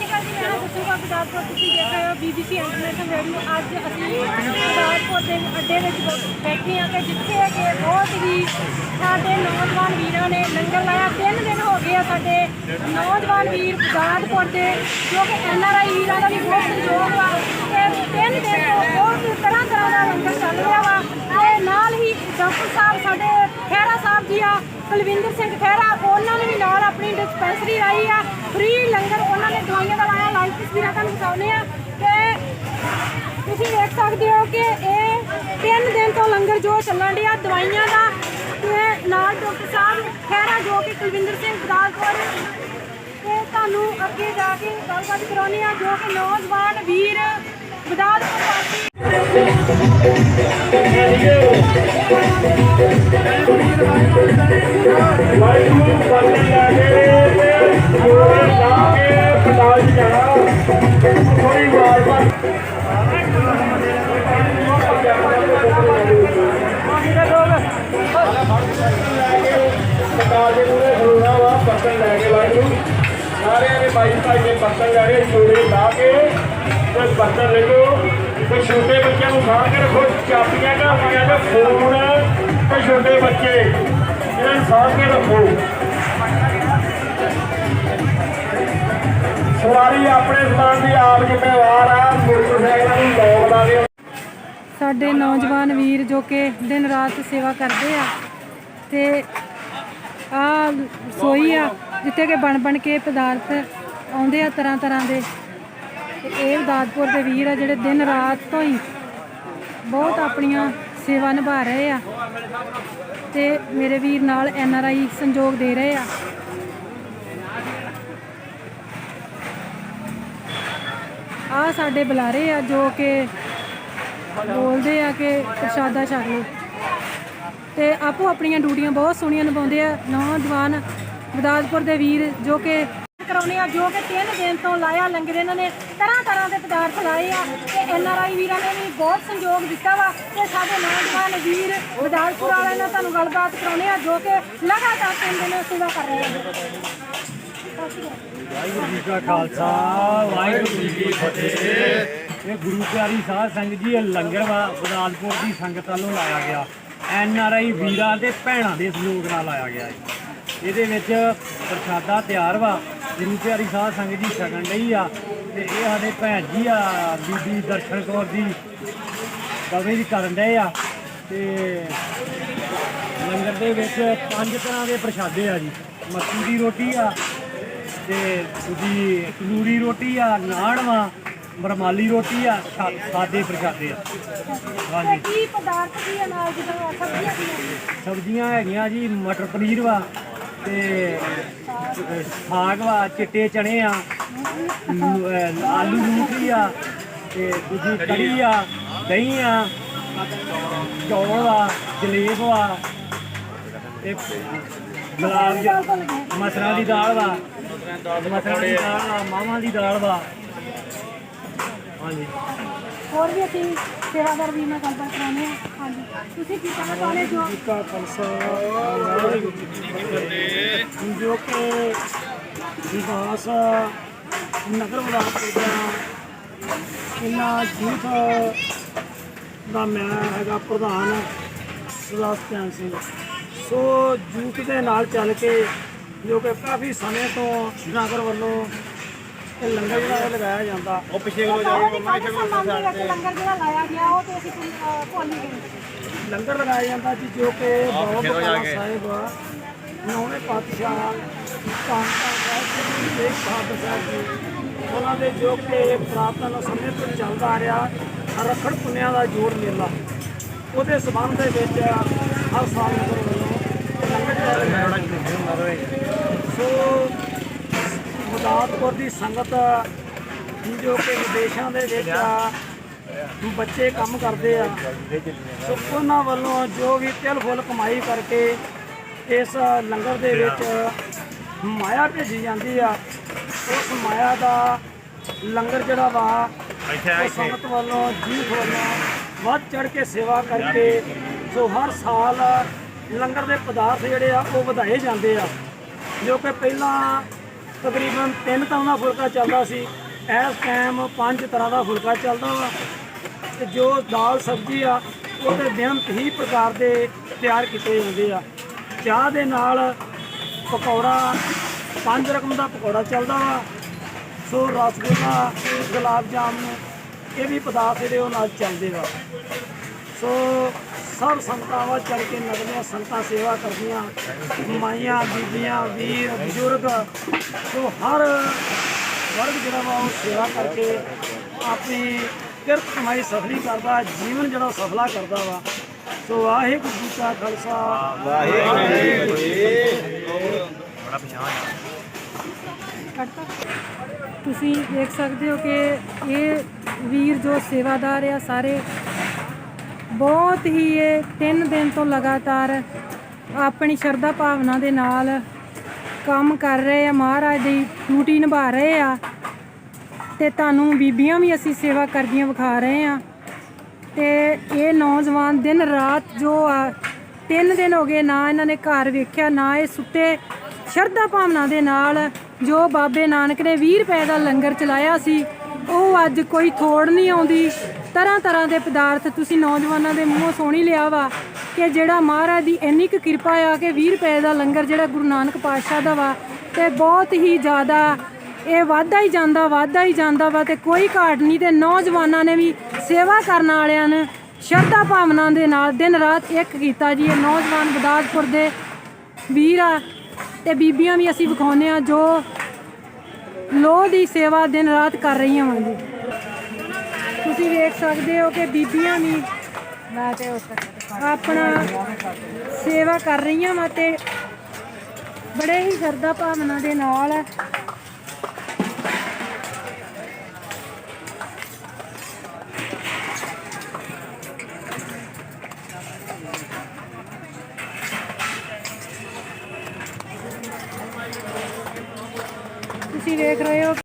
ਸ਼੍ਰੀ ਅਕਾਲ ਜੀ ਮੇਰਾ ਦੱਸੂਗਾ ਗੁਰਦਾਸਪੁਰ ਤੁਸੀਂ ਦੇਖ ਰਹੇ ਹੋ ਬੀਬੀਸੀ ਇੰਟਰਨੈਸ਼ਨਲ ਰੇਡੀਓ ਅੱਜ ਅਸੀਂ ਗੁਰਦਾਸਪੁਰ ਦੇ ਅੱਡੇ ਵਿੱਚ ਬੈਠੇ ਹਾਂ ਤੇ ਜਿੱਥੇ ਕਿ ਬਹੁਤ ਹੀ ਸਾਡੇ ਨੌਜਵਾਨ ਵੀਰਾਂ ਨੇ ਲੰਗਰ ਲਾਇਆ। ਤਿੰਨ ਦਿਨ ਹੋ ਗਏ ਆ ਸਾਡੇ ਨੌਜਵਾਨ ਵੀਰ ਗੁਰਦਾਸਪੁਰ ਦੇ, ਜੋ ਕਿ ਐਨਆਰਆਈ ਵੀਰਾਂ ਦਾ ਵੀ ਬਹੁਤ ਸਹਿਯੋਗ ਵਾ ਤੇ ਤਿੰਨ ਦਿਨ ਤੋਂ ਬਹੁਤ ਤਰ੍ਹਾਂ ਤਰ੍ਹਾਂ ਦਾ ਲੰਗਰ ਚੱਲ ਰਿਹਾ ਵਾ। ਤੇ ਨਾਲ ਹੀ ਡਾਕਟਰ ਸਾਹਿਬ ਸਾਡੇ ਖਹਿਰਾ ਸਾਹਿਬ ਜੀ ਆ, ਕੁਲਵਿੰਦਰ ਸਿੰਘ ਖਹਿਰਾ, ਉਹਨਾਂ ਨੇ ਵੀ ਨਾਲ ਆਪਣੀ ਡਿਸਪੈਂਸਰੀ ਲਾਈ ਆ। ਫ੍ਰੀ ਲੰਗਰ ਉਹਨਾਂ ਨੇ ਦਵਾਈਆਂ ਦਾ ਲਾਇਆ ਲਾਈਵ ਤਸਵੀਰਾਂ ਤੁਹਾਨੂੰ ਦਿਖਾਉਂਦੇ ਆ ਤੇ ਤੁਸੀਂ ਦੇਖ ਸਕਦੇ ਹੋ ਕਿ ਇਹ ਤਿੰਨ ਦਿਨ ਤੋਂ ਲੰਗਰ ਜੋ ਚੱਲਣ ਡਿਆ, ਦਵਾਈਆਂ ਦਾ ਤੇ ਨਾਲ ਡਾਕਟਰ ਸਾਹਿਬ ਖਹਿਰਾ ਜੋ ਕਿ ਕੁਲਵਿੰਦਰ ਸਿੰਘ ਗਦਾਲਪੁਰ ਤੇ ਤੁਹਾਨੂੰ ਅੱਗੇ ਜਾ ਕੇ ਗੱਲਬਾਤ ਕਰਾਉਣੀ ਆ ਜੋ ਕਿ ਨੌਜਵਾਨ ਵੀਰ ਗਦਾਲਪੁਰ ਵਾਸੀ ਵਾਹਿਗੁਰੂ ਪਾਣੀ ਲੈ ਕੇ ਜਾਣਾ। ਥੋੜੀ ਵਾਰ ਬਾਰ ਪਟਾਲ ਦੇ ਮੂਹਰੇ ਖਲੋਣਾ ਵਾ ਪੱਤਨ ਲੈ ਕੇ ਵਾਹਿਗੁਰੂ ਸਾਰਿਆਂ ਨੇ ਬਾਈ ਭਾਈ ਨੇ ਪੱਤਨ ਲੈ ਕੇ ਜੋੜੇ ਲਾ ਕੇ ਤੇ ਪੱਤਨ ਲੈ ਲਓ ਤੇ ਛੋਟੇ ਬੱਚਿਆਂ ਨੂੰ ਸਾਂਭ ਕੇ ਰੱਖੋ। ਚਾਬੀਆਂ ਢਾਬੀਆਂ ਤੇ ਫੋਨ ਤੇ ਛੋਟੇ ਬੱਚੇ, ਇਹਨਾਂ ਨੂੰ ਸਾਂਭ ਕੇ ਰੱਖੋ। ਸਵਾਰੀ ਆਪਣੇ ਸਥਾਨ ਦੀ ਆਪ ਜ਼ਿੰਮੇਵਾਰ ਆ। ਮੋਟਰਸਾਈਕਲਾਂ ਨੂੰ ਲੋਕ ਲਾ ਦਿਓ ਸਾਡੇ ਨੌਜਵਾਨ ਵੀਰ ਜੋ ਕਿ ਦਿਨ ਰਾਤ ਸੇਵਾ ਕਰਦੇ ਆ ਤੇ ਆ ਰਸੋਈ ਆ, ਜਿੱਥੇ ਕਿ ਬਣ ਬਣ ਕੇ ਪਦਾਰਥ ਆਉਂਦੇ ਆ ਤਰ੍ਹਾਂ ਤਰ੍ਹਾਂ ਦੇ। ਤੇ ਇਹ ਦਾਦਪੁਰ ਦੇ ਵੀਰ ਆ ਜਿਹੜੇ ਦਿਨ ਰਾਤ ਤੋਂ ਹੀ ਬਹੁਤ ਆਪਣੀਆਂ ਸੇਵਾ ਨਿਭਾ ਰਹੇ ਆ। ਤੇ ਮੇਰੇ ਵੀਰ ਨਾਲ ਐਨ ਆਰ ਆਈ ਸੰਯੋਗ ਦੇ ਰਹੇ ਆ। ਆ ਸਾਡੇ ਬੁਲਾਰੇ ਆ ਜੋ ਕਿ ਬੋਲਦੇ ਆ ਕਿ ਪ੍ਰਸ਼ਾਦਾ ਛਕ ਲਓ ਤੇ ਆਪੋ ਆਪਣੀਆਂ ਡਿਊਟੀਆਂ ਬਹੁਤ ਸੋਹਣੀਆਂ ਨਿਭਾਉਂਦੇ ਆ। ਨੌਜਵਾਨ ਗੁਰਦਾਸਪੁਰ ਦੇ ਵੀਰ ਜੋ ਕਿ ਕਰਾਉਣੇ ਆ, ਜੋ ਕਿ ਤਿੰਨ ਦਿਨ ਤੋਂ ਲਾਇਆ ਲੰਗਰ ਇਹਨਾਂ ਨੇ। ਤਰ੍ਹਾਂ ਤਰ੍ਹਾਂ ਦੇ ਪਦਾਰਥ ਲਾਏ ਆ ਤੇ ਐਨ ਆਰ ਆਈ ਵੀਰਾਂ ਨੇ ਵੀ ਬਹੁਤ ਸੰਯੋਗ ਦਿੱਤਾ ਵਾ ਤੇ ਸਾਡੇ ਨੌਜਵਾਨ ਵੀਰ ਗੁਰਦਾਸਪੁਰ ਵਾਲਿਆਂ ਨਾਲ ਤੁਹਾਨੂੰ ਗੱਲਬਾਤ ਕਰਾਉਣੇ ਆ ਜੋ ਕਿ ਲਗਾਤਾਰ ਤਿੰਨ ਦਿਨ ਸੇਵਾ ਕਰ ਰਹੇ ਆ। ਵਾਹਿਗੁਰੂ ਜੀ ਕਾ ਖਾਲਸਾ, ਵਾਹਿਗੁਰੂ ਜੀ ਕੀ ਫਤਿਹ। ਇਹ ਗੁਰੂ ਪਿਆਰੀ ਸਾਧ ਸੰਗਤ ਜੀ, ਇਹ ਲੰਗਰ ਵਾ, ਗੁਰਦਾਸਪੁਰ ਦੀ ਸੰਗਤ ਵੱਲੋਂ ਲਾਇਆ ਗਿਆ। ਐਨ ਆਰ ਆਈ ਵੀਰਾਂ ਤੇ ਭੈਣਾਂ ਦੇ ਸਹਿਯੋਗ ਨਾਲ ਲਾਇਆ ਗਿਆ ਹੈ। ਇਹਦੇ ਵਿੱਚ ਪ੍ਰਸ਼ਾਦਾ ਤਿਆਰ ਵਾ, ਗੁਰੂ ਪਿਆਰੀ ਸਾਧ ਸੰਗਤ ਜੀ ਛਕਣ ਲਈ ਆ, ਤੇ ਇਹ ਸਾਡੇ ਭੈਣ ਜੀ ਆ, ਬੀਬੀ ਦਰਸ਼ਨ ਕੌਰ ਜੀ ਕਵੀ ਦੀ ਕਰਨ ਡਏ ਆ। ਤੇ ਲੰਗਰ ਦੇ ਵਿੱਚ ਪੰਜ ਤਰ੍ਹਾਂ ਦੇ ਪ੍ਰਸ਼ਾਦੇ ਆ ਜੀ, ਮੱਕੀ ਦੀ ਰੋਟੀ ਆ ਤੇ ਦੂਜੀ ਤੰਦੂਰੀ ਰੋਟੀ ਆ ਨਾਨ ਵਾ ਬਰਮਾਲੀ ਰੋਟੀ ਆ ਸਾ- ਸਾਦੇ ਪ੍ਰਸ਼ਾਦੇ ਆ। ਹਾਂਜੀ। ਕੀ ਪਦਾਰਥ ਕੀ ਆ ਨਾਲ ਜਿੱਦਾਂ ਸਬਜ਼ੀਆਂ ਕੀ ਆ ਸਬਜ਼ੀਆਂ ਹੈਗੀਆਂ ਜੀ ਮਟਰ ਪਨੀਰ ਵਾ ਤੇ ਸਾਗ ਵਾ ਚਿੱਟੇ ਚਣੇ ਆ ਅਹ ਆਲੂ ਨਿਊਟਰੀ ਆ ਤੇ ਦੂਜੀ ਕੜੀ ਆ ਦਹੀਂ ਆ ਚੌਲ ਆ ਜਲੇਬ ਆ ਤੇ ਗੁਲਾਬ ਜ ਮਸਰਾਂ ਦੀ ਦਾਲ ਵਾ। ਮਸਰਾਂ ਦੀ ਦਾਲ ਵਾ। ਮਾਵਾਂ ਦੀ ਦਾਲ ਵਾ। ਹਾਂਜੀ। ਹੋਰ ਵੀ ਅਸੀਂ ਸੇਵਾਦਾਰ ਵੀ ਨਾਲ ਗੱਲਬਾਤ ਕਰਾਉਂਦੇ ਹਾਂ। ਹਾਂਜੀ। ਤੁਸੀਂ ਕੀ ਕਹਿਣਾ ਚਾਹੁੰਦੇ ਜੋ ਕਾ ਖਾਲਸਾ ਵਾਹਿਗੁਰੂ ਜੀ ਕੀ ਫਤਿਹ ਜੋ ਕਿ ਵਿਕਾਸ ਨਗਰ ਵਿਕਾਸ ਦਾ ਇਹਨਾਂ ਜੂਥ ਦਾ ਮੈਂ ਹੈਗਾ ਪ੍ਰਧਾਨ ਸਰਦਾਰ ਸਿੰਘ। ਸੋ ਜੂਥ ਦੇ ਨਾਲ ਚੱਲ ਕੇ ਜੋ ਕਿ ਕਾਫੀ ਸਮੇਂ ਤੋਂ ਨਗਰ ਵੱਲੋਂ ਇਹ ਲੰਗਰ ਜਿਹੜਾ ਲਗਾਇਆ ਜਾਂਦਾ। ਉਹ ਪਿੱਛੇ ਸੰਬੰਧ ਹੈ ਕਿ ਲੰਗਰ ਜਿਹੜਾ ਲਾਇਆ ਗਿਆ ਉਹ ਤੇ ਅਸੀਂ ਭੁੱਲ- ਹੀ ਗਏ ਲੰਗਰ ਲਗਾਇਆ ਜਾਂਦਾ ਜੀ ਜੋ ਕਿ ਬਾਬਾ ਬਕਾਲਾ ਸਾਹਿਬ ਨੌਵੇਂ ਪਾਤਸ਼ਾਹ ਧੰਨ ਸਾਹਿਬ ਜੀ ਤੇਗ ਬਹਾਦਰ ਸਾਹਿਬ ਜੀ ਉਹਨਾਂ ਦੇ ਜੋ ਕਿ ਪ੍ਰਾਪਤਨ ਸਮੇਂ ਤੋਂ ਚੱਲਦਾ ਆ ਰਿਹਾ ਰੱਖੜ ਪੁੰਨਿਆ ਦਾ ਜੋੜ ਮੇਲਾ। ਉਹਦੇ ਸਬੰਧ ਦੇ ਵਿੱਚ ਹਰ ਸਾਲ ਨਗਰ ਵੱਲੋਂ ਸੋ ਗੁਰਦਾਸਪੁਰ ਦੀ ਸੰਗਤ ਜੋ ਕਿ ਵਿਦੇਸ਼ਾਂ ਦੇ ਵਿੱਚ ਬੱਚੇ ਕੰਮ ਕਰਦੇ ਆ। ਸੋ ਉਹਨਾਂ ਵੱਲੋਂ ਜੋ ਵੀ ਤਿਲ ਫੁੱਲ ਕਮਾਈ ਕਰਕੇ ਇਸ ਲੰਗਰ ਦੇ ਵਿੱਚ ਮਾਇਆ ਭੇਜੀ ਜਾਂਦੀ ਆ ਉਸ ਮਾਇਆ ਦਾ ਲੰਗਰ ਜਿਹੜਾ ਵਾ ਸੰਗਤ ਵੱਲੋਂ ਜੀਤ ਵੱਲੋਂ ਵੱਧ ਚੜ ਕੇ ਸੇਵਾ ਕਰਕੇ ਸੋ ਹਰ ਸਾਲ ਲੰਗਰ ਦੇ ਪਦਾਰਥ ਜਿਹੜੇ ਆ, ਉਹ ਵਧਾਏ ਜਾਂਦੇ ਆ। ਜੋ ਕਿ ਪਹਿਲਾਂ ਤਕਰੀਬਨ ਤਿੰਨ ਤਰ੍ਹਾਂ ਦਾ ਫੁਲਕਾ ਚੱਲਦਾ ਸੀ। ਇਸ ਟਾਈਮ ਪੰਜ ਤਰ੍ਹਾਂ ਦਾ ਫੁਲਕਾ ਚੱਲਦਾ ਵਾ। ਤੇ ਜੋ ਦਾਲ, ਸਬਜ਼ੀ ਆ, ਉਹ ਉਹਦੇ ਬੇਅੰਤ ਹੀ ਪ੍ਰਕਾਰ ਦੇ ਤਿਆਰ ਕੀਤੇ ਜਾਂਦੇ ਆ। ਚਾਹ ਦੇ ਨਾਲ ਪਕੌੜਾ, ਪੰਜ ਰਕਮ ਦਾ ਪਕੌੜਾ ਚੱਲਦਾ ਵਾ। ਸੋ ਰਸਗੁੱਲਾ, ਗੁਲਾਬ ਜਾਮਨ, ਇਹ ਵੀ ਪਦਾਰਥ ਜਿਹੜੇ ਉਹ ਨਾਲ ਚੱਲਦੇ ਵਾ ਸੋ ਸਭ ਸੰਤਾਂ ਵਾ ਚੜ ਕੇ ਨਗਰੀਆਂ ਸੰਤਾਂ ਸੇਵਾ ਕਰਦੀਆਂ, ਮਾਈਆਂ, ਬੀਬੀਆਂ, ਵੀਰ, ਬਜ਼ੁਰਗ ਸੋ ਹਰ ਵਰਗ ਜਿਹੜਾ ਵਾ ਉਹ ਸੇਵਾ ਕਰਕੇ ਆਪਣੀ ਕਿਰਤ ਕਮਾਈ ਸਫਲੀ ਕਰਦਾ, ਜੀਵਨ ਜਿਹੜਾ ਸਫਲਾ ਕਰਦਾ ਵਾ। ਸੋ ਵਾਹਿਗੁਰੂ ਜੀ ਕਾ ਖਾਲਸਾ। ਤੁਸੀਂ ਦੇਖ ਸਕਦੇ ਹੋ ਕਿ ਇਹ ਵੀਰ ਜੋ ਸੇਵਾਦਾਰ ਆ, ਸਾਰੇ ਬਹੁਤ ਹੀ ਇਹ ਤਿੰਨ ਦਿਨ ਤੋਂ ਲਗਾਤਾਰ ਆਪਣੀ ਸ਼ਰਧਾ ਭਾਵਨਾ ਦੇ ਨਾਲ ਕੰਮ ਕਰ ਰਹੇ ਆ, ਮਹਾਰਾਜ ਦੀ ਡਿਊਟੀ ਨਿਭਾ ਰਹੇ ਆ ਤੇ ਤੁਹਾਨੂੰ ਬੀਬੀਆਂ ਵੀ ਅਸੀਂ ਸੇਵਾ ਕਰਦੀਆਂ ਵਿਖਾ ਰਹੇ ਆ। ਤੇ ਇਹ ਨੌਜਵਾਨ ਦਿਨ ਰਾਤ ਜੋ ਆ, ਤਿੰਨ ਦਿਨ ਹੋ ਗਏ ਨਾ ਇਹਨਾਂ ਨੇ ਘਰ ਵੇਖਿਆ, ਨਾ ਇਹ ਸੁੱਤੇ। ਸ਼ਰਧਾ ਭਾਵਨਾ ਦੇ ਨਾਲ ਜੋ ਬਾਬੇ ਨਾਨਕ ਨੇ 20 ਰੁਪਏ ਦਾ ਲੰਗਰ ਚਲਾਇਆ ਸੀ, ਉਹ ਅੱਜ ਕੋਈ ਥੋੜ ਨਹੀਂ ਆਉਂਦੀ। ਤਰ੍ਹਾਂ ਤਰ੍ਹਾਂ ਦੇ ਪਦਾਰਥ ਤੁਸੀਂ ਨੌਜਵਾਨਾਂ ਦੇ ਮੂੰਹੋਂ ਸੁਣੀ ਲਿਆ ਵਾ ਕਿ ਜਿਹੜਾ ਮਹਾਰਾਜ ਦੀ ਇੰਨੀ ਕੁ ਕਿਰਪਾ ਆ ਕਿ 20 ਰੁਪਏ ਦਾ ਲੰਗਰ ਜਿਹੜਾ ਗੁਰੂ ਨਾਨਕ ਪਾਤਸ਼ਾਹ ਦਾ ਵਾ ਤੇ ਬਹੁਤ ਹੀ ਜ਼ਿਆਦਾ ਇਹ ਵਾਧਾ ਹੀ ਜਾਂਦਾ, ਵਾਧਾ ਹੀ ਜਾਂਦਾ ਵਾ ਤੇ ਕੋਈ ਘਾਟ ਨਹੀਂ ਤੇ ਨੌਜਵਾਨਾਂ ਨੇ ਵੀ ਸੇਵਾ ਕਰਨ ਵਾਲਿਆਂ ਨੇ ਸ਼ਰਧਾ ਭਾਵਨਾ ਦੇ ਨਾਲ ਦਿਨ ਰਾਤ ਇੱਕ ਕੀਤਾ ਜੀ। ਇਹ ਨੌਜਵਾਨ ਗੁਰਦਾਸਪੁਰ ਦੇ ਵੀਰ ਆ ਤੇ ਬੀਬੀਆਂ ਵੀ ਅਸੀਂ ਵਿਖਾਉਂਦੇ ਆ ਜੋ ਲੋਹ ਦੀ ਸੇਵਾ ਦਿਨ ਰਾਤ ਕਰ ਰਹੀਆਂ ਹਾਂ ਜੀ। ਤੁਸੀਂ ਵੇਖ ਸਕਦੇ ਹੋ ਕਿ ਬੀਬੀਆਂ ਵੀ ਆਪਣਾ ਸੇਵਾ ਕਰ ਰਹੀਆਂ ਵਾ ਤੇ ਬੜੇ ਹੀ ਸ਼ਰਧਾ ਭਾਵਨਾ ਦੇ ਨਾਲ ਤੁਸੀਂ ਵੇਖ ਰਹੇ ਹੋ